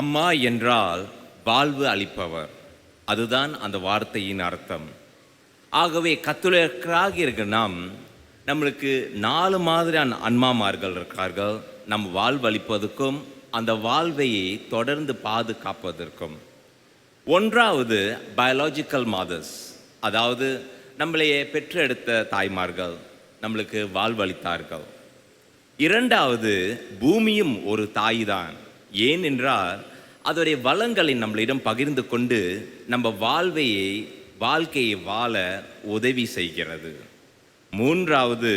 அம்மா என்றால் வாழ்வு அளிப்பவர். அதுதான் அந்த வார்த்தையின் அர்த்தம். ஆகவே கத்துலக்கராக இருக்கிற நாம் நம்மளுக்கு நாலு மாதிரியான அன்மாமார்கள் இருக்கார்கள். நம் வாழ்வளிப்பதற்கும் அந்த வாழ்வையை தொடர்ந்து பாதுகாப்பதற்கும். ஒன்றாவது பயாலஜிக்கல் மாதர்ஸ் அதாவது நம்மளையே பெற்றெடுத்த தாய்மார்கள். நம்மளுக்கு வாழ்வளித்தார்கள் இரண்டாவது பூமியும் ஒரு தாய் தான். ஏனென்றால் அதோடைய வளங்களை நம்மளிடம் பகிர்ந்து கொண்டு நம்ம வாழ்வையை வாழ்க்கையை வாழ உதவி செய்கிறது. மூன்றாவது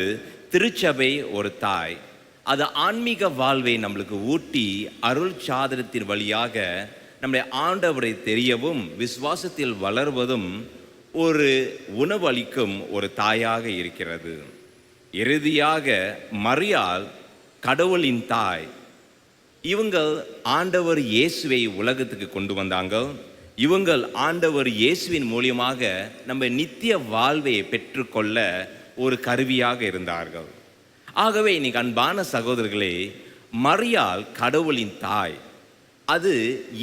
திருச்சபை ஒரு தாய். அது ஆன்மீக வாழ்வை நம்மளுக்கு ஊட்டி அருள் சாதனத்தின் வழியாக நம்முடைய ஆண்டவரை தெரியவும் விசுவாசத்தில் வளர்வதும் ஒரு உணவளிக்கும் ஒரு தாயாக இருக்கிறது. இறுதியாக மரியாள் கடவுளின் தாய். இவங்கள் ஆண்டவர் இயேசுவை உலகத்துக்கு கொண்டு வந்தாங்க. இவங்கள் ஆண்டவர் இயேசுவின் மூலியமாக நம்ம நித்திய வாழ்வை பெற்றுக்கொள்ள ஒரு கருவியாக இருந்தார்கள். ஆகவே இன்னைக்கு அன்பான சகோதரர்களே மரியாள் கடவுளின் தாய் அது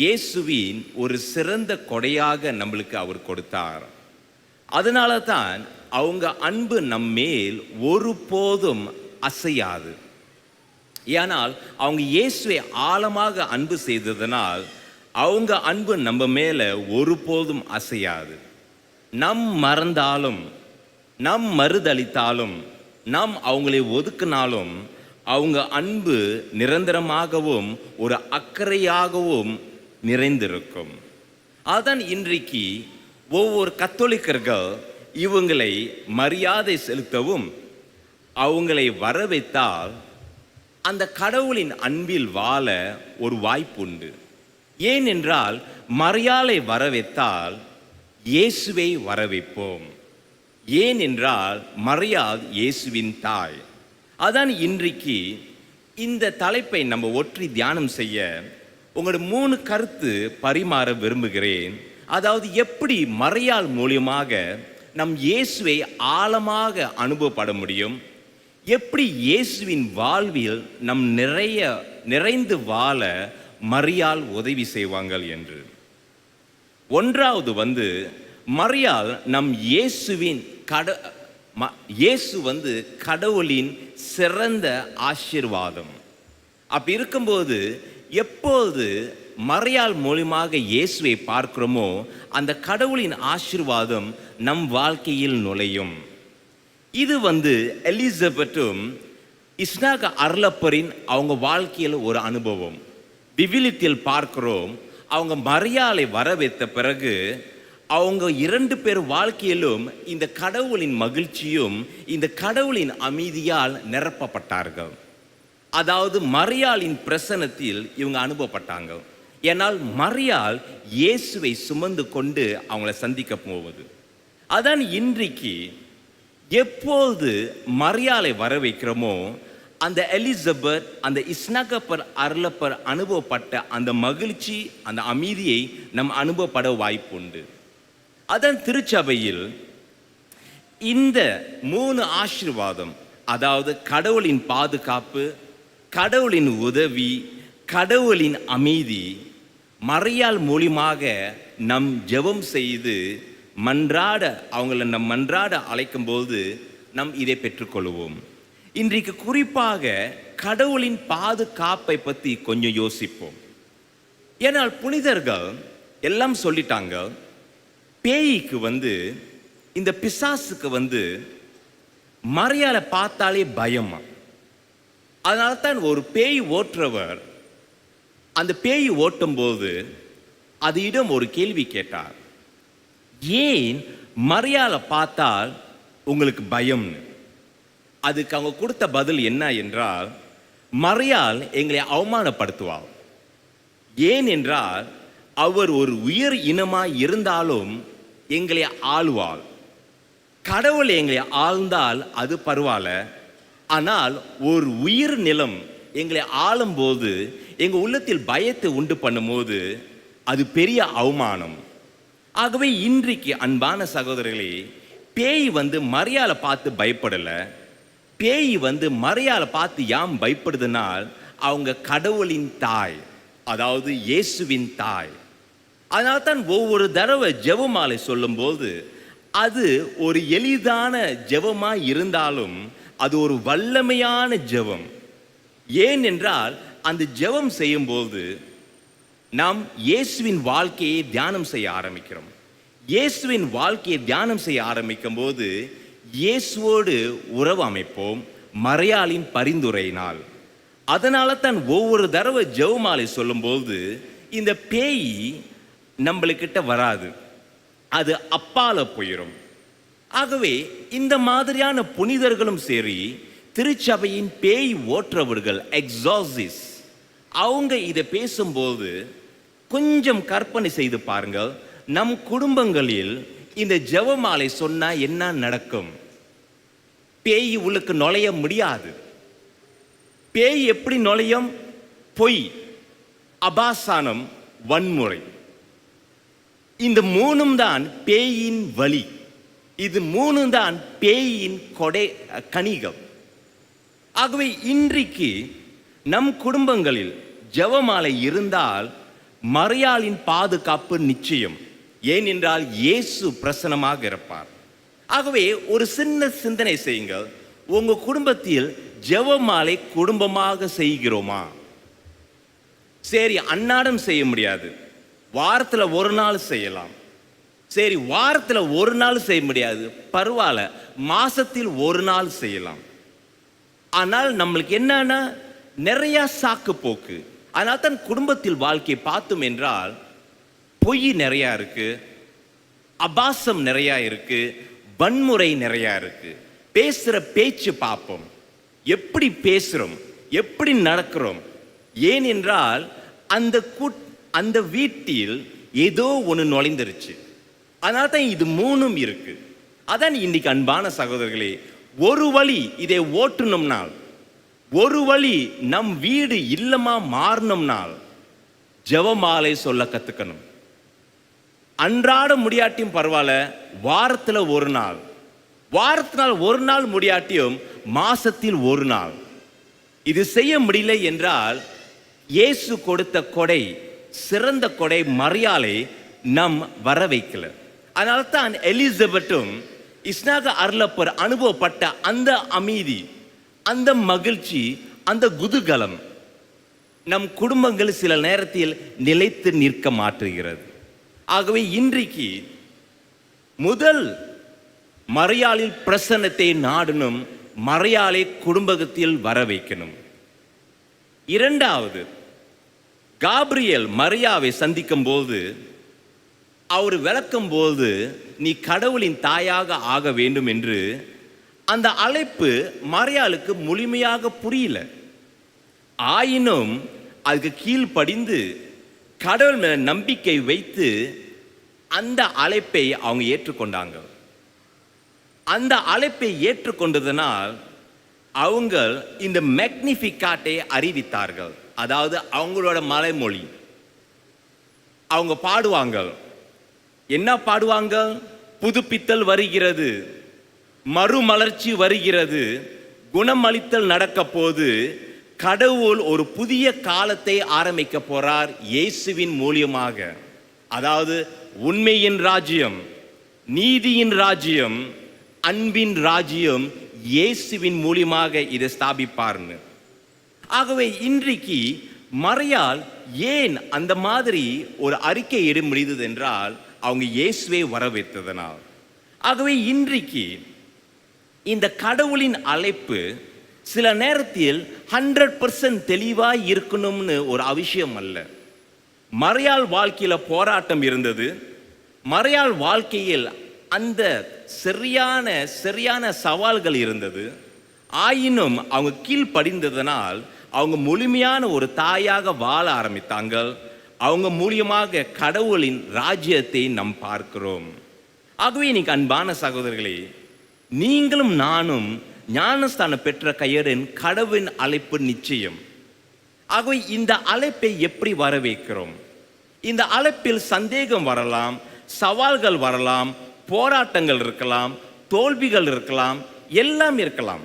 இயேசுவின் ஒரு சிறந்த கொடையாக நம்மளுக்கு அவர் கொடுத்தார். அதனால தான் அவங்க அன்பு நம்மேல் ஒருபோதும் அசையாது. ஏனால் அவங்க இயேசுவை ஆழமாக அன்பு செய்ததனால் அவங்க அன்பு நம்ம மேலே ஒருபோதும் அசையாது. நம் மறந்தாலும் நம் மறுதளித்தாலும் நாம் அவங்களை ஒதுக்கினாலும் அவங்க அன்பு நிரந்தரமாகவும் ஒரு அக்கறையாகவும் நிறைந்திருக்கும். அதான் இன்றைக்கு ஒவ்வொரு கத்தோலிக்கர்கள் இவங்களை மரியாதை செலுத்தவும் அவங்களை வர வைத்தால் அந்த கடவுளின் அன்பில் வாழ ஒரு வாய்ப்பு உண்டு. ஏனென்றால் மரியாதை வரவைத்தால் இயேசுவை வரவைப்போம் ஏனென்றால் மரியாள் இயேசுவின் தாய். அதான் இன்றைக்கு இந்த தலைப்பை நம்ம ஒற்றி தியானம் செய்ய உங்களோட மூணு கருத்து பரிமாற விரும்புகிறேன். அதாவது எப்படி மறையாள் மூலியமாக நம் இயேசுவை ஆழமாக அனுபவப்பட முடியும்? எப்படி இயேசுவின் வாழ்வில் நம் நிறைய நிறைந்து வாழ மரியால் உதவி செய்வாங்கள் என்று? ஒன்றாவது வந்து மரியால் நம் இயேசுவின் கட ம- இயேசு வந்து கடவுளின் சிறந்த ஆசீர்வாதம். அப்படி இருக்கும்போது எப்போது மறையால் மூலியமாக இயேசுவை பார்க்கிறோமோ அந்த கடவுளின் ஆசீர்வாதம் நம் வாழ்க்கையில் நுழையும். இது வந்து எலிசபெத்தும் இஸ்னாக அருளப்பரின் அவங்க வாழ்க்கையில் ஒரு அனுபவம். விவிலியத்தில் பார்க்கிறோம் அவங்க மரியாதை வர வைத்த பிறகு அவங்க இரண்டு பேர் வாழ்க்கையிலும் இந்த கடவுளின் மகிழ்ச்சியும் இந்த கடவுளின் அமைதியால் நிரப்பப்பட்டார்கள். அதாவது மரியாளின் பிரசனத்தில் இவங்க அனுபவப்பட்டாங்க. ஏனால் மரியாள் இயேசுவை சுமந்து கொண்டு அவங்கள சந்திக்க போவது. அதான் இன்றைக்கு எப்போது மரியாதை வர வைக்கிறோமோ அந்த எலிசபெத் அந்த இஸ்னகப்பர் அருளப்பர் அனுபவப்பட்ட அந்த மகிழ்ச்சி அந்த அமைதியை நம் அனுபவப்பட வாய்ப்புண்டு. அதன் திருச்சபையில் இந்த மூணு ஆசீர்வாதம் அதாவது கடவுளின் பாதுகாப்பு கடவுளின் உதவி கடவுளின் அமைதி மறையால் மூலியமாக நம் ஜெபம் செய்து மன்றாட அவங்கள நம் மன்றாட அழைக்கும்போது நம் இதை பெற்றுக்கொள்வோம். இன்றைக்கு குறிப்பாக கடவுளின் பாதுகாப்பை பற்றி கொஞ்சம் யோசிப்போம். ஏனால் புனிதர்கள் எல்லாம் சொல்லிட்டாங்க பேய்க்கு வந்து இந்த பிசாசுக்கு வந்து மரியாதை பார்த்தாலே பயமா. அதனால தான் ஒரு பேய் ஓட்டுறவர் அந்த பேய் ஓட்டும் போது அது இடம் ஒரு கேள்வி கேட்டார். ஏன் மரியாதை பார்த்தால் உங்களுக்கு பயம்னு? அதுக்கு அவங்க கொடுத்த பதில் என்ன என்றால் மரியாள் எங்களை அவமானப்படுத்துவாள். ஏன் என்றால் அவர் ஒரு உயர் இனமாய் இருந்தாலும் எங்களை ஆளுவாள். கடவுள் எங்களை ஆழ்ந்தால் அது பரவாயில்ல. ஆனால் ஒரு உயிர் நிலம் எங்களை ஆளும்போது எங்கள் உள்ளத்தில் பயத்தை உண்டு பண்ணும்போது அது பெரிய அவமானம். ஆகவே இன்றைக்கு அன்பான சகோதரர்களே பேய் வந்து மரியாதை பார்த்து பயப்படலை. பேய் வந்து மரியாதை பார்த்து யாம் பயப்படுதுனால் அவங்க கடவுளின் தாய் அதாவது இயேசுவின் தாய். அதனால தான் ஒவ்வொரு தடவை ஜெபமாலை சொல்லும்போது அது ஒரு எளிதான ஜெபமாக இருந்தாலும் அது ஒரு வல்லமையான ஜெபம். ஏன் என்றால் அந்த ஜெபம் செய்யும்போது நாம் இயேசுவின் வாழ்க்கையை தியானம் செய்ய ஆரம்பிக்கிறோம். இயேசுவின் வாழ்க்கையை தியானம் செய்ய ஆரம்பிக்கும் போது இயேசுவோடு உறவு அமைப்போம் மறையாளின் பரிந்துரையினால். அதனால தான் ஒவ்வொரு தடவை ஜெவமாலை சொல்லும்போது இந்த பேய் நம்மளுக்கிட்ட வராது. அது அப்பால போயிடும் ஆகவே இந்த மாதிரியான புனிதர்களும் சரி திருச்சபையின் பேய் ஓற்றவர்கள் எக்ஸாசிஸ் அவங்க இதை பேசும்போது கொஞ்சம் கற்பனை செய்து பாருங்கள். நம் குடும்பங்களில் இந்த ஜெபமாலை சொன்னா என்ன நடக்கும்? பேய் உள்ளுக்கு நுழைய முடியாது. பேய் எப்படி நுழையும்? பொய். அபாசானம் வன்முறை. இந்த மூணும் தான் பேயின் வழி இது மூணும் தான் பேயின் கொடை கணிகம். ஆகவே இன்றைக்கு நம் குடும்பங்களில் ஜெபமாலை இருந்தால் மறையாளின் பாதுகாப்பு நிச்சயம். ஏனென்றால் இயேசு பிரசனமாக இருப்பார். ஆகவே ஒரு சின்ன சிந்தனை செய்யுங்கள். உங்கள் குடும்பத்தில் ஜெபமாலை குடும்பமாக செய்கிறோமா? சரி அன்னாடம் செய்ய முடியாது. வாரத்தில் ஒரு நாள் செய்யலாம். சரி வாரத்தில் ஒரு நாள் செய்ய முடியாது. பரவாயில்ல மாசத்தில் ஒரு நாள் செய்யலாம். ஆனால் நம்மளுக்கு என்னன்னா நிறைய சாக்கு போக்கு. அதனால் தான் குடும்பத்தில் வாழ்க்கையை பார்த்தோம் என்றால் பொய் நிறையா இருக்குது அபாசம் நிறையா இருக்குது வன்முறை நிறையா இருக்குது பேசுகிற பேச்சு பார்ப்போம். எப்படி பேசுகிறோம் எப்படி நடக்கிறோம். ஏனென்றால் அந்த கூட் அந்த வீட்டில் ஏதோ ஒன்று நுழைந்துருச்சு. அதனால தான் இது மூணும் இருக்குது அதான் இன்றைக்கு அன்பான சகோதரர்களே ஒரு வழி இதை ஓட்டணும்னால் ஒரு வழி நம் வீடு இல்லமா மாறணும்னால் ஜெபமாலை சொல்ல கத்துக்கணும். அன்றாட முடியாட்டியும் பரவாயில்ல வாரத்தில் ஒரு நாள். வாரத்தினால் ஒரு நாள் முடியாட்டியும் மாசத்தில் ஒரு நாள். இது செய்ய முடியல என்றால் இயேசு கொடுத்த கொடை சிறந்த கொடை மரியாதை நம் வர வைக்கல. அதனால தான் எலிசபெட்டும் இஸ்னாக அருளப்பர் அனுபவப்பட்ட அந்த அமைதி அந்த மகிழ்ச்சி அந்த குதூகலம் நம் குடும்பங்கள் சில நேரத்தில் நிலைத்து நிற்க மாற்றுகிறது. ஆகவே இன்றைக்கு முதல் மறையாளில் பிரசன்னத்தை நாடணும் மறையாளை குடும்பத்தில் வர வைக்கணும். இரண்டாவது காப்ரியல் மரியாவை சந்திக்கும் போது அவர் விளக்கும் போது நீ கடவுளின் தாயாக ஆக வேண்டும் என்று அந்த அழைப்பு மறையாளுக்கு முழுமையாக புரியல. ஆயினும் அதுக்கு கீழ்ப்படிந்து கடவுள் மேல நம்பிக்கை வைத்து அந்த அழைப்பை அவங்க ஏற்றுக்கொண்டாங்க. அந்த அழைப்பை ஏற்றுக்கொண்டதனால் அவங்க இந்த மெக்னிஃபிகாட்டை அறிவித்தார்கள். அதாவது அவங்களோட மலைமொழி. அவங்க பாடுவாங்க. என்ன பாடுவாங்க? புதுப்பித்தல் வருகிறது. மறுமலர்ச்சி வருகிறது. குணமளித்தல் நடக்க போது கடவுள் ஒரு புதிய காலத்தை ஆரம்பிக்க போறார் இயேசுவின் மூலியமாக. அதாவது உண்மையின் ராஜ்யம் நீதியின் ராஜ்யம் அன்பின் ராஜ்யம் இயேசுவின் மூலியமாக இதை ஸ்தாபிப்பார்னு. ஆகவே இன்றைக்கு மறையால் ஏன் அந்த மாதிரி ஒரு அறிக்கை இட முடிந்தது என்றால் அவங்க இயேசுவை வரவேற்றதனால். ஆகவே இன்றைக்கு இந்த கடவுளின் அழைப்பு சில நேரத்தில் ஹண்ட்ரட் பர்சன்ட் தெளிவாக இருக்கணும்னு ஒரு அவசியம் அல்ல. மறையாள் வாழ்க்கையில் போராட்டம் இருந்தது. மறையாள் வாழ்க்கையில் அந்த சரியான சரியான சவால்கள் இருந்தது. ஆயினும் அவங்க கீழ்ப்படிந்ததனால் அவங்க முழுமையான ஒரு தாயாக வாழ ஆரம்பித்தாங்க அவங்க மூலியமாக கடவுளின் ராஜ்யத்தை நாம் பார்க்கிறோம். ஆகவே இன்னைக்கு அன்பான சகோதரர்களே நீங்களும் நானும் ஞானஸ்தானம் பெற்ற கையரின் கடவுளின் அழைப்பு நிச்சயம். ஆகவே இந்த அழைப்பை எப்படி வரவேற்கிறோம்? இந்த அழைப்பில் சந்தேகம் வரலாம் சவால்கள் வரலாம் போராட்டங்கள் இருக்கலாம் தோல்விகள் இருக்கலாம் எல்லாம் இருக்கலாம்.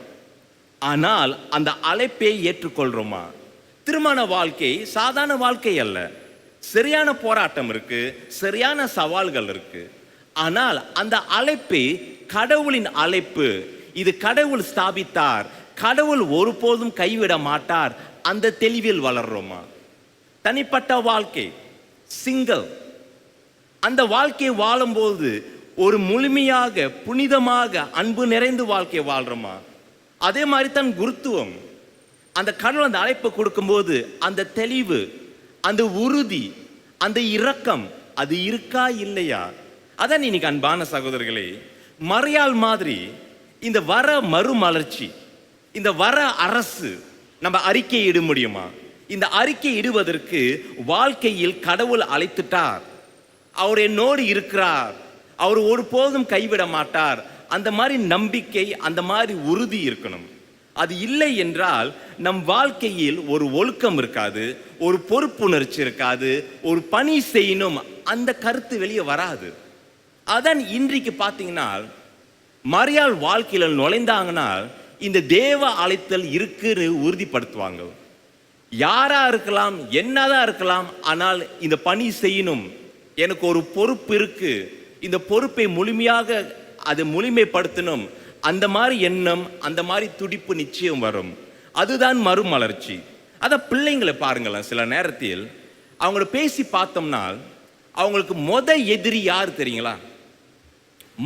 ஆனால் அந்த அழைப்பை ஏற்றுக்கொள்றோமா? திருமண வாழ்க்கை சாதாரண வாழ்க்கை அல்ல. சரியான போராட்டம் இருக்கு சரியான சவால்கள் இருக்கு. ஆனால் அந்த அழைப்பை கடவுளின் அழைப்பு. இது கடவுள் ஸ்தாபித்தார். கடவுள் ஒருபோதும் கைவிட மாட்டார். அந்த தெளிவில் வளர்றோமா? தனிப்பட்ட வாழ்க்கை. சிங்கிள் அந்த வாழ்க்கையை வாழும்போது ஒரு முழுமையாக புனிதமாக அன்பு நிறைந்து வாழ்க்கையை வாழ்றோமா? அதே மாதிரி தான் குருத்துவம். அந்த கடவுள் அந்த அழைப்பை கொடுக்கும்போது அந்த தெளிவு அந்த உறுதி அந்த இரக்கம் அது இருக்கா இல்லையா? அதான் இன்னைக்கு அன்பான சகோதரர்களே மறையாள் மாதிரி இந்த வர மறுமலர்ச்சி இந்த வர அரசு நம்ம அறிக்கை இட முடியுமா? இந்த அறிக்கை இடுவதற்கு வாழ்க்கையில் கடவுள் அழைத்துட்டார். அவர் என்னோடு இருக்கிறார். அவர் ஒருபோதும் கைவிட மாட்டார். அந்த மாதிரி நம்பிக்கை அந்த மாதிரி உறுதி இருக்கணும். அது இல்லை என்றால் நம் வாழ்க்கையில் ஒரு ஒழுக்கம் இருக்காது ஒரு பொறுப்புணர்ச்சி இருக்காது ஒரு பணி செய்யணும். அந்த கருத்து வெளியே வராது. அதான் இன்றைக்கு பார்த்தீங்கன்னா மரியாள் வாழ்க்கையில் நுழைந்தாங்கன்னா இந்த தேவ அழைத்தல் இருக்குன்னு உறுதிப்படுத்துவாங்க. யாரா இருக்கலாம் என்னதான் இருக்கலாம் ஆனால் இந்த பணி செய்யணும். எனக்கு ஒரு பொறுப்பு இருக்கு. இந்த பொறுப்பை முழுமையாக அதை முழுமைப்படுத்தணும். அந்த மாதிரி எண்ணம் அந்த மாதிரி துடிப்பு நிச்சயம் வரும். அதுதான் மறுமலர்ச்சி. அதை பிள்ளைங்களை பாருங்களேன் சில நேரத்தில். அவங்கள பேசி பார்த்தோம்னா அவங்களுக்கு மொத எதிரி யார் தெரியுங்களா?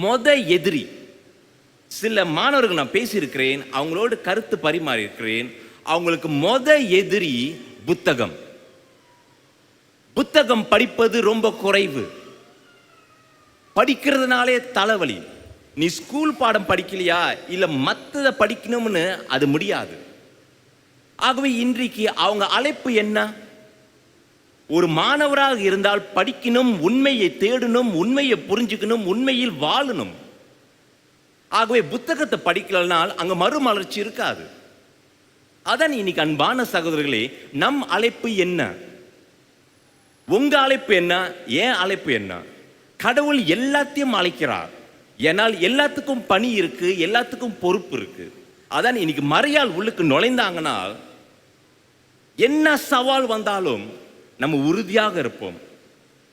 மொத எதிரி. சில மாணவர்கள் நான் பேசியிருக்கிறேன் அவங்களோடு கருத்து பரிமாறி இருக்கிறேன் அவங்களுக்கு மொத எதிரி புத்தகம். புத்தகம் படிப்பது ரொம்ப குறைவு. படிக்கிறதுனாலே தலைவலி. நீ ஸ்கூல் பாடம் படிக்கலையா? இல்லை மற்றதை படிக்கணும்னு அது முடியாது. ஆகவே இன்றைக்கு அவங்க அழைப்பு என்ன? ஒரு மாணவராக இருந்தால் படிக்கணும் உண்மையை தேடணும் உண்மையை புரிஞ்சுக்கணும் உண்மையில் வாழணும். ஆகவே புத்தகத்தை படிக்கலனால் அங்க மறுமலர்ச்சி இருக்காது. அதான் இன்னைக்கு அன்பான சகோதரர்களே நம் அழைப்பு என்ன? உங்க அழைப்பு என்ன? ஏன் அழைப்பு என்ன? கடவுள் எல்லாத்தையும் அழைக்கிறார். ஏன்னால் எல்லாத்துக்கும் பணி இருக்கு எல்லாத்துக்கும் பொறுப்பு இருக்கு. அதான் இன்னைக்கு மறையால் உள்ளுக்கு நுழைந்தாங்கன்னா என்ன சவால் வந்தாலும் நம்ம உறுதியாக இருப்போம்.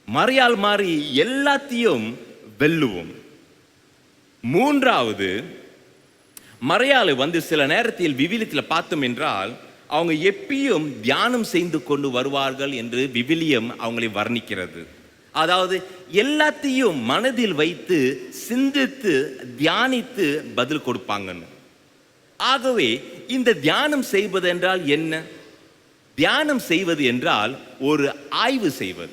மறையால் மாறி எல்லாத்தையும் வெல்லுவோம். மூன்றாவது மறையாளு வந்து சில நேரத்தில் விவிலியத்தில் பார்த்தோம் என்றால் அவங்க எப்பயும் தியானம் செய்து கொண்டு வருவார்கள் என்று விவிலியம் அவங்களை வர்ணிக்கிறது. அதாவது எல்லாத்தையும் மனதில் வைத்து சிந்தித்து தியானித்து பதில் கொடுப்பாங்கன்னு. ஆகவே இந்த தியானம் செய்வது என்றால் என்ன? தியானம் செய்வது என்றால் ஒரு ஆய்வு செய்வது.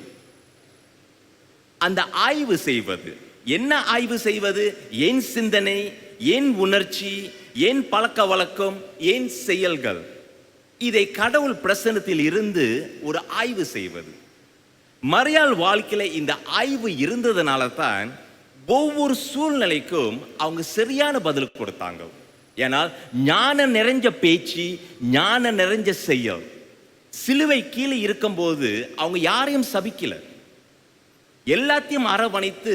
அந்த ஆய்வு செய்வது. என்ன ஆய்வு செய்வது? ஏன் சிந்தனை? ஏன் உணர்ச்சி? ஏன் பழக்க வழக்கம்? ஏன் செயல்கள்? இதை கடவுள் பிரசனத்தில் இருந்து ஒரு ஆய்வு செய்வது. மறையாள் வாழ்க்கையில் இந்த ஆய்வு இருந்ததுனால தான் ஒவ்வொரு சூழ்நிலைக்கும் அவங்க சரியான பதில் கொடுத்தாங்க. ஏனால் ஞான நிறைஞ்ச பேச்சு ஞான நிறைஞ்ச செயல். சிலுவை கீழே இருக்கும்போது அவங்க யாரையும் சபிக்கல. எல்லாத்தையும் அரவணைத்து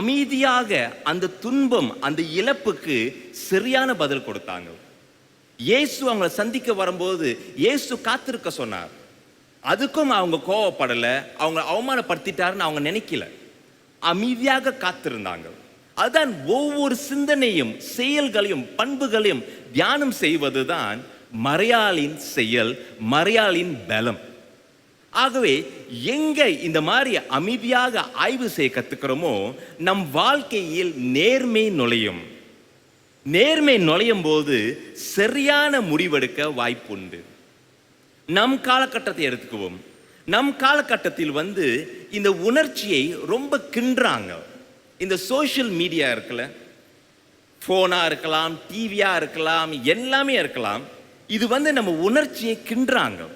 அமைதியாக அந்த துன்பம் அந்த இழப்புக்கு சரியான பதில் கொடுத்தாங்க. இயேசு அவங்களை சந்திக்க வரும்போது இயேசு காத்திருக்க சொன்னார். அதுக்கும் அவங்க கோவப்படலை அவங்க அவமானப்படுத்திட்டாருன்னு அவங்க நினைக்கல. அமைதியாக காத்திருந்தாங்க. அதுதான் ஒவ்வொரு சிந்தனையும் செயல்களையும் பண்புகளையும் தியானம் செய்வது தான் மறையாளின் செயல் மறையாளின் பலம். ஆகவே எங்க இந்த மாதிரி அமைதியாக ஆய்வு செய்ய கத்துக்கிறோமோ நம் வாழ்க்கையில் நேர்மை நுழையும். நேர்மை நுழையும் போது சரியான முடிவெடுக்க வாய்ப்புண்டு. நம் காலகட்டத்தை எடுத்துக்குவோம். நம் காலகட்டத்தில் வந்து இந்த உணர்ச்சியை ரொம்ப கின்றாங்க இந்த சோஷியல் மீடியா இருக்குல்ல. ஃபோனாக இருக்கலாம் டிவியாக இருக்கலாம் எல்லாமே இருக்கலாம். இது வந்து நம்ம உணர்ச்சியை கிண்டுறாங்க.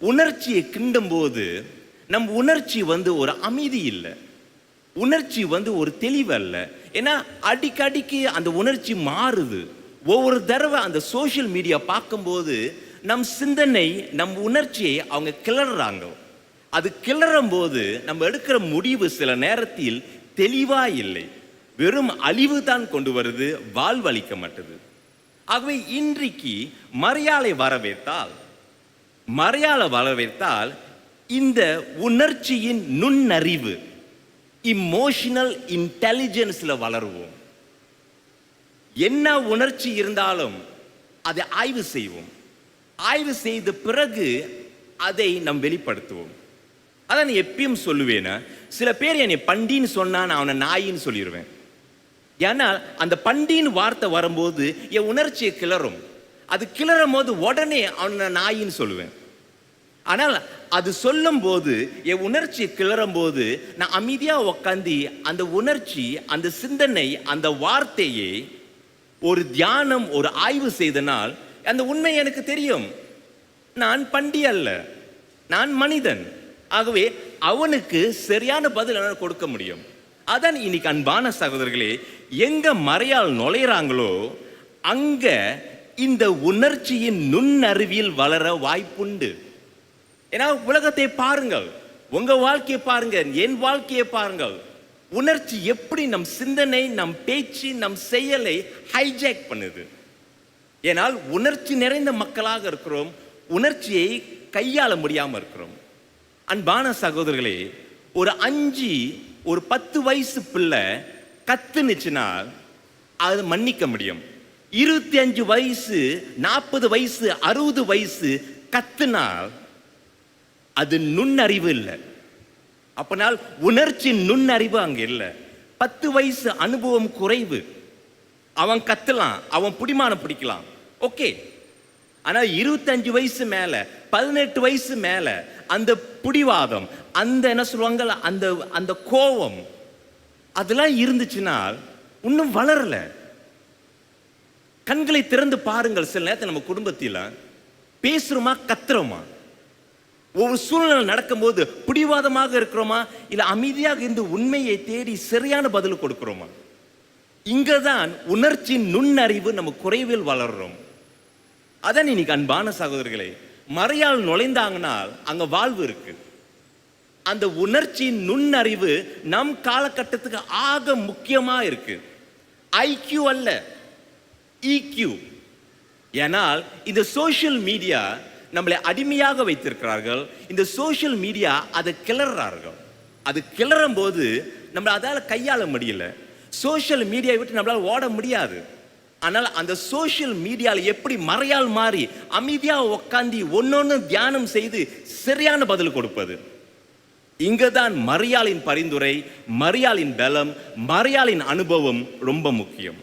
உணர்ச்சியை கிண்டும் போது நம் உணர்ச்சி வந்து ஒரு அமைதி இல்லை. உணர்ச்சி வந்து ஒரு தெளிவல்ல. ஏன்னா அடிக்கடிக்கு அந்த உணர்ச்சி மாறுது. ஒவ்வொரு தடவை அந்த சோஷியல் மீடியா பார்க்கும்போது நம் சிந்தனை நம் உணர்ச்சியை அவங்க கிளறாங்க அது கிளறும் போது நம்ம எடுக்கிற முடிவு சில நேரத்தில் தெளிவாக இல்லை. வெறும் அழிவு தான் கொண்டு வருது வாழ்வளிக்க மாட்டுது. ஆகவே இன்றைக்கு மரியாதை வரவேற்றால் மரியாதை வரவேற்றால் இந்த உணர்ச்சியின் நுண்ணறிவு இமோஷனல் இன்டெலிஜென்ஸில் வளருவோம். என்ன உணர்ச்சி இருந்தாலும் அதை ஆய்வு செய்வோம். ஆய்வு செய்த பிறகு அதை நாம் வெளிப்படுத்துவோம். அதான் நான் எப்பயும் சொல்லுவேன்னா சில பேர் என்னை பண்டின்னு சொன்னா நான் அவனை நாயின்னு சொல்லிடுவேன் ஏன்னா அந்த பண்டின்னு வார்த்தை வரும்போது என் உணர்ச்சியை கிளறும். அது கிளறும் போது உடனே அவனை நாயின்னு சொல்லுவேன். ஆனால் அது சொல்லும்போது என் உணர்ச்சி கிளறும் போது நான் அமைதியாக உக்காந்து அந்த உணர்ச்சி அந்த சிந்தனை அந்த வார்த்தையை ஒரு தியானம் ஒரு ஆய்வு செய்தனால் அந்த உண்மை எனக்கு தெரியும். நான் பண்டி அல்ல. நான் மனிதன். ஆகவே அவனுக்கு சரியான பதில் என்னால் கொடுக்க முடியும். அதான் இன்னைக்கு அன்பான சகோதரர்களே எங்க மறையால் நுழையிறாங்களோ அங்க இந்த உணர்ச்சியின் நுண்ணறிவியல் வளர வாய்ப்புண்டு. ஏன்னா உலகத்தை பாருங்கள். உங்க வாழ்க்கையை பாருங்க. என் வாழ்க்கையை பாருங்கள். உணர்ச்சி எப்படி நம் சிந்தனை நம் பேச்சு நம் செயலை ஹைஜாக் பண்ணுது. ஏனால் உணர்ச்சி நிறைந்த மக்களாக இருக்கிறோம். உணர்ச்சியை கையாள முடியாமல் இருக்கிறோம். அன்பான சகோதரர்களே ஒரு அஞ்சு ஒரு பத்து வயசு பிள்ளை கத்துனுச்சுன்னா அது மன்னிக்க முடியும். இருபத்தி அஞ்சு வயசு நாற்பது வயசு அறுபது வயசு கத்துனால் அது நுண்ணறிவு இல்லை. அப்பனால் உணர்ச்சி நுண்ணறிவு அங்க இல்லை. பத்து வயசு அனுபவம் குறைவு. அவன் கத்தலாம் அவன் பிடிமானம் பிடிக்கலாம். ஓகே. ஆனால் இருபத்தஞ்சு வயசு மேல பதினெட்டு வயசு மேல அந்த புடிவாதம் அந்த என்ன சொல்லுவாங்க அந்த அந்த கோபம் அதெல்லாம் இருந்துச்சுன்னா இன்னும் வளரல. கண்களை திறந்து பாருங்கள். சில நேரத்தில் நம்ம குடும்பத்தில் பேசுறோமா கத்துறோமா? ஒவ்வொரு சூழ்நிலை நடக்கும்போது பிடிவாதமாக இருக்கிறோமா? இல்லை அமைதியாக இருந்து உண்மையை தேடி சரியான பதில் கொடுக்கிறோமா? இங்கதான் உணர்ச்சி நுண்ணறிவு நம்ம குறைவில் வளர்றோம். அதான் இன்னைக்கு அன்பான சகோதரர்களே மறையால் நுழைந்தாங்கனால் அங்க வாழ்வு இருக்கு. அந்த உணர்ச்சி நுண்ணறிவு நம் காலகட்டத்துக்கு ஆக முக்கியமா இருக்கு. ஐக்கியூ அல்ல இக்யூ ஏனால் இந்த சோஷியல் மீடியா நம்மளை அடிமையாக வைத்திருக்கிறார்கள். இந்த சோஷியல் மீடியா அதை கிளறார்கள் அது கிளறும் போது நம்மளை அதால் கையாள முடியல. சோஷியல் மீடியாவை விட்டு நம்மளால் ஓட முடியாது. ஆனால் அந்த சோஷியல் மீடியாவில் எப்படி மறையால் மாறி அமைதியாக உக்காந்தி ஒன்னொன்னு தியானம் செய்து சரியான பதில் கொடுப்பது. இங்கே தான் மரியாளின் பரிந்துரை மரியாளின் பலம் மரியாளின் அனுபவம் ரொம்ப முக்கியம்.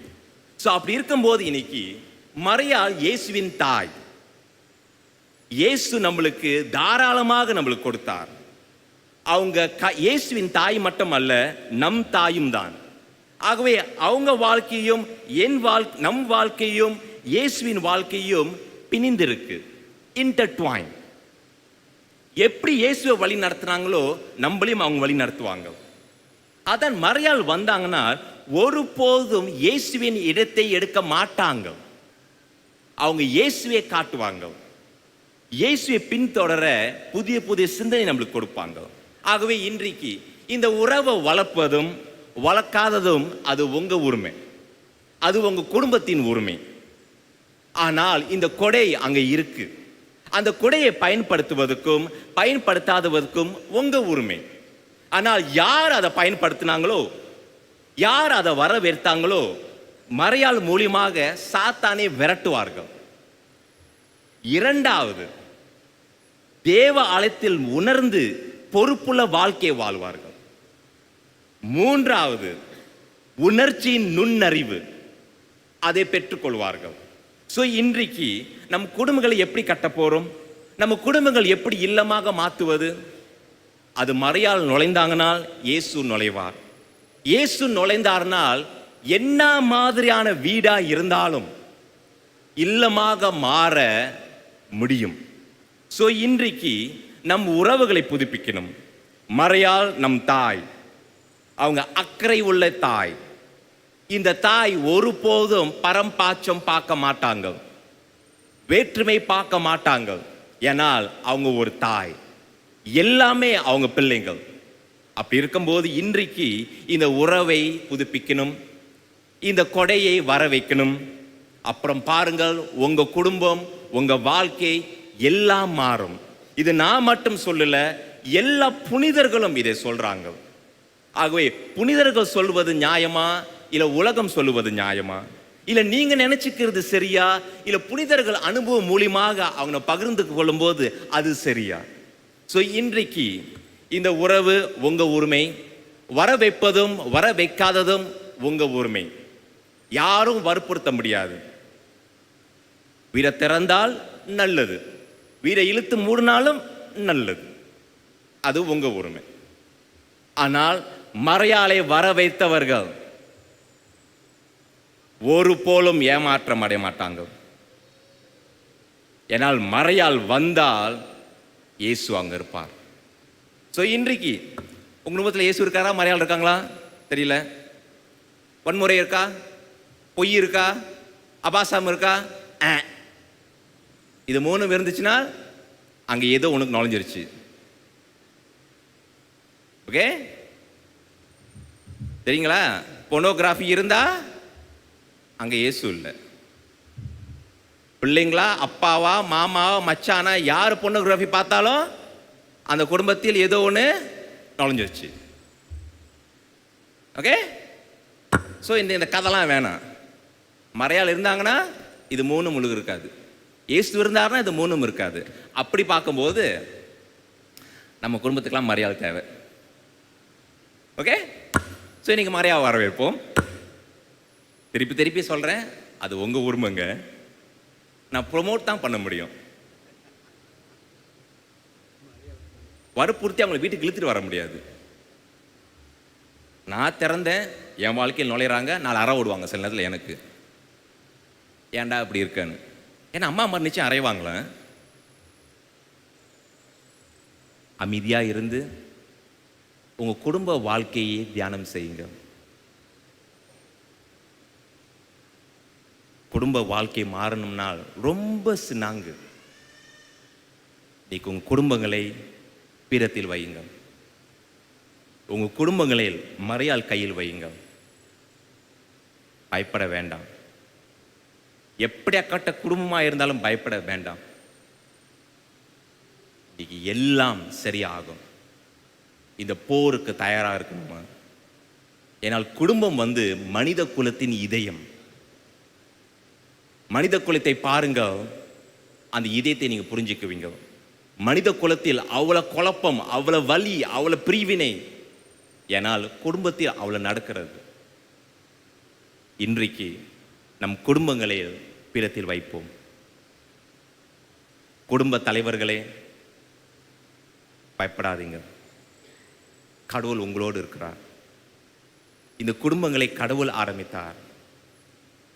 ஸோ அப்படி இருக்கும்போது இன்னைக்கு மரியாள் இயேசுவின் தாய். இயேசு நம்மளுக்கு தாராளமாக நம்மளுக்கு கொடுத்தார். அவங்க க- இயேசுவின் தாய் மட்டும் அல்ல நம் தாயும் தான். ஆகவே அவங்க வாழ்க்கையும் என் வாழ் நம் வாழ்க்கையும் இயேசுவின் வாழ்க்கையும் பிணிந்திருக்கு. இன்டர்ட்வாயின் எப்படி இயேசுவை வழி நடத்துனாங்களோ நம்மளையும் அவங்க வழி நடத்துவாங்க. அதன் மறையால் வந்தாங்கன்னா ஒருபோதும் இயேசுவின் இடத்தை எடுக்க மாட்டாங்க. அவங்க இயேசுவை காட்டுவாங்க. இயேசுவை பின்தொடர புதிய புதிய சிந்தனை நம்மளுக்கு கொடுப்பாங்க. ஆகவே இன்றைக்கு இந்த உறவை வளர்ப்பதும் வளர்க்காததும் அது உங்கள் உரிமை. அது உங்கள் குடும்பத்தின் உரிமை. ஆனால் இந்த கொடை அங்கே இருக்கு. அந்த கொடையை பயன்படுத்துவதற்கும் பயன்படுத்தாதவதற்கும் உங்கள் உரிமை. ஆனால் யார் அதை பயன்படுத்தினாங்களோ யார் அதை வரவேற்றாங்களோ மறையாள் மூலியமாக சாத்தானை விரட்டுவார்கள். இரண்டாவது தேவ ஆலயத்தில் உணர்ந்து பொறுப்புள்ள வாழ்க்கை வாழ்வார்கள். மூன்றாவது உணர்ச்சியின் நுண்ணறிவு. அதை பெற்றுக்கொள்வார்கள். ஸோ இன்றைக்கு நம் குடும்பங்களை எப்படி கட்ட போறோம்? நம்ம குடும்பங்கள் எப்படி இல்லமாக மாற்றுவது அது மறையால் நுழைந்தாங்கனால் இயேசு நுழைவார். இயேசு நுழைந்தார்னால் என்ன மாதிரியான வீடா இருந்தாலும் இல்லமாக மாற முடியும். ஸோ இன்றைக்கு நம் உறவுகளை புதுப்பிக்கணும். மறையால் நம் தாய். அவங்க அக்கறை உள்ள தாய். இந்த தாய் ஒருபோதும் பரம்பாச்சம் பார்க்க மாட்டாங்க. வேற்றுமை பார்க்க மாட்டாங்க. ஏனால் அவங்க ஒரு தாய். எல்லாமே அவங்க பிள்ளைங்கள் அப்படி இருக்கும்போது இன்றைக்கு இந்த உறவை புதுப்பிக்கணும். இந்த கொடையை வர வைக்கணும். அப்புறம் பாருங்கள் உங்க குடும்பம் உங்க வாழ்க்கை எல்லாம் மாறும். இது நான் மட்டும் சொல்லல எல்லா புனிதர்களும் இதை சொல்றாங்க. ஆகவே புனிதர்கள் சொல்வது நியாயமா? இல்ல உலகம் சொல்லுவது நியாயமா? இல்ல நீங்க நினைச்சுக்கிறது சரியா? இல்ல புனிதர்கள் அனுபவம் மூலியமாக அவங்க பகிர்ந்து கொள்ளும்போது அது சரியா? ஸோ இன்றைக்கு இந்த உறவு உங்க உரிமை. வர வைப்பதும் வர வைக்காததும் உங்க உரிமை. யாரும் வற்புறுத்த முடியாது. வீரை திறந்தால் நல்லது. வீரை இழுத்து மூடினாலும் நல்லது. அது உங்க உரிமை. ஆனால் மறையாளை வர வைத்தவர்கள் ஒரு போலும் ஏமாற்றம் அடைய மாட்டாங்க. ஏனால் மறையால் வந்தால் இயேசு அங்க இருப்பார். ஸோ இன்றைக்கு உங்க குடும்பத்தில் இயேசு இருக்காரா? மறையாள் இருக்காங்களா? தெரியல. வன்முறை இருக்கா? பொய் இருக்கா? அபாசம் இருக்கா? ஆ. இது மூணும் இருந்துச்சுன்னா அங்கே ஏதோ உனக்கு நுழைஞ்சிருச்சு. ஓகே சரிங்களா பொனோகிராஃபி இருந்தா அங்க இயேசு இல்லை. பிள்ளைங்களா அப்பாவா மாமாவா மச்சானா யார் பொனோகிராஃபி பார்த்தாலும் அந்த குடும்பத்தில் ஏதோ ஒன்று நுழைஞ்சிருச்சு. ஓகே ஸோ இந்த இந்த கதைலாம் வேணாம். மறையால் இருந்தாங்கன்னா இது மூணும் முழுகு இருக்காது. இயேசு இருந்தாருன்னா இது மூணும் இருக்காது. அப்படி பார்க்கும்போது நம்ம குடும்பத்துக்கெல்லாம் மரியாதை தேவை. ஓகே ஸோ இன்றைக்கி மரியாதை வரவேற்போம். திருப்பி திருப்பி சொல்கிறேன் அது உங்கள் உரிமைங்க. நான் ப்ரொமோட் தான் பண்ண முடியும். வற்புறுத்தி அவங்களை வீட்டுக்கு இழுத்துட்டு வர முடியாது. நான் திறந்தேன் என் வாழ்க்கையில் நுழையிறாங்க நாலு அற விடுவாங்க சில நேரத்தில் எனக்கு. ஏன்டா அப்படி இருக்கேன்னு. ஏன்னா அம்மா அம்மா நிச்சயம் அறைவாங்களே. அமைதியாக இருந்து உங்கள் குடும்ப வாழ்க்கையை தியானம் செய்யுங்க. குடும்ப வாழ்க்கை மாறணும்னால் ரொம்ப சின்னாங்கு இன்னைக்கு உங்கள் குடும்பங்களை பீரத்தில் வையுங்க. உங்கள் குடும்பங்களில் மறையால் கையில் வையுங்க. பயப்பட வேண்டாம். எப்படியாக்கட்ட குடும்பமாக இருந்தாலும் பயப்பட வேண்டாம். இன்னைக்கு எல்லாம் சரியாகும். இந்த போருக்கு தயாராக இருக்கணுமா? ஏனால் குடும்பம் வந்து மனித குலத்தின் இதயம். மனித குலத்தை பாருங்க. அந்த இதயத்தை நீங்க புரிஞ்சுக்குவீங்க. மனித குலத்தில் அவ்வளவு குழப்பம் அவ்வளவு வலி அவ்வளவு பிரிவினை. ஏனால் குடும்பத்தில் அவ்வளவு நடக்கிறது. இன்றைக்கு நம் குடும்பங்களை பிறத்தில் வைப்போம். குடும்ப தலைவர்களே பயப்படாதீங்க. கடவுள் உங்களோடு இருக்கிறார். இந்த குடும்பங்களை கடவுள் ஆரம்பித்தார்.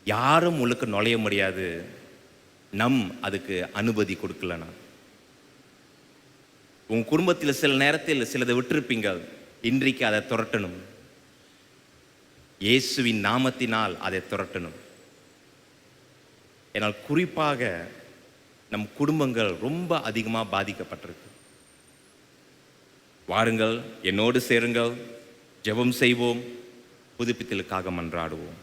யாரும் உங்களுக்கு நுழைய முடியாது. நம் அதுக்கு அனுமதி கொடுக்கலனா உங்கள் குடும்பத்தில் சில நேரத்தில் சிலதை விட்டிருப்பீங்க. இன்றைக்கு அதை துரட்டணும். இயேசுவின் நாமத்தினால் அதை துரட்டணும். என்னால் குறிப்பாக நம் குடும்பங்கள் ரொம்ப அதிகமாக பாதிக்கப்பட்டிருக்கு. வாருங்கள் என்னோடு சேருங்கள் ஜெபம் செய்வோம் புதுப்பித்தலுக்காக மன்றாடுவோம்.